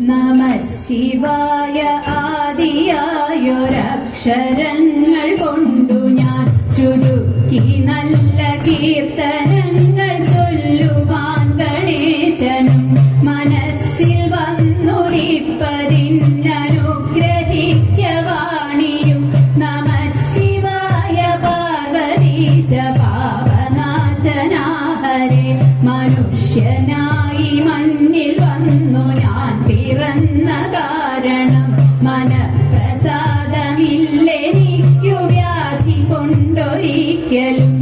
നമ ശിവായ ആദിയായൊരക്ഷരങ്ങൾ കൊണ്ടു ഞാൻ ചുരുക്കി നല്ല കീർത്തനങ്ങൾ ചൊല്ലുവാൻ ഗണേശനും മനസ്സിൽ വന്നുരിപ്പതിനനുഗ്രഹിക്കവാണിയും നമ ശിവായ പാർവതീശ മനുഷ്യനായി മണ്ണിൽ ഭവിക്കലും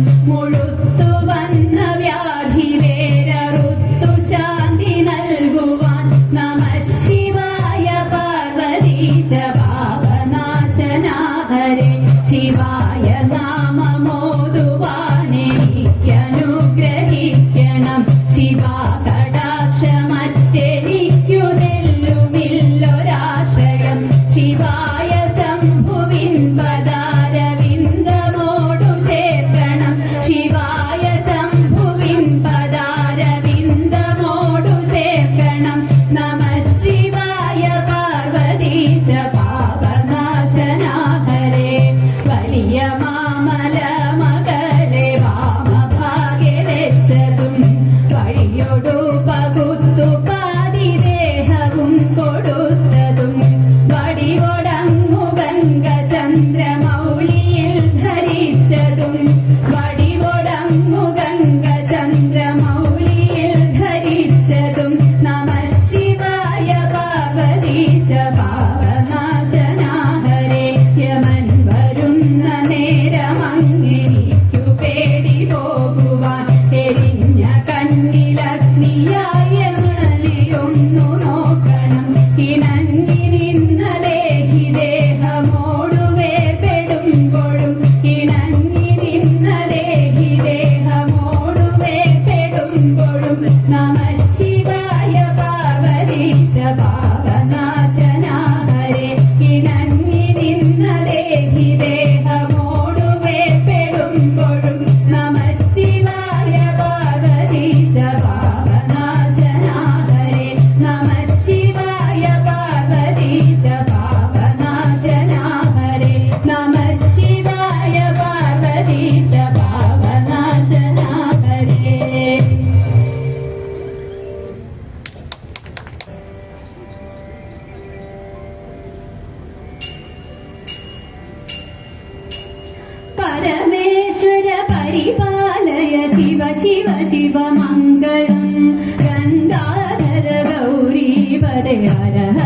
He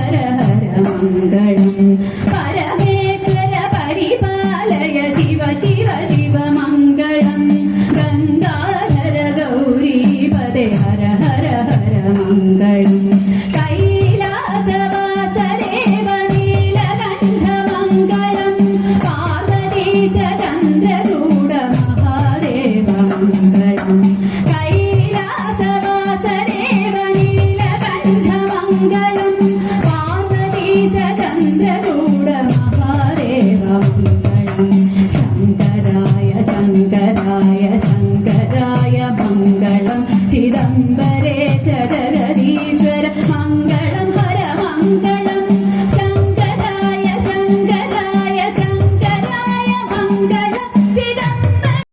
ഹര ഹര മംഗളം. ഹര ശങ്കരായ മംഗളം ചിദംബരേശ്വര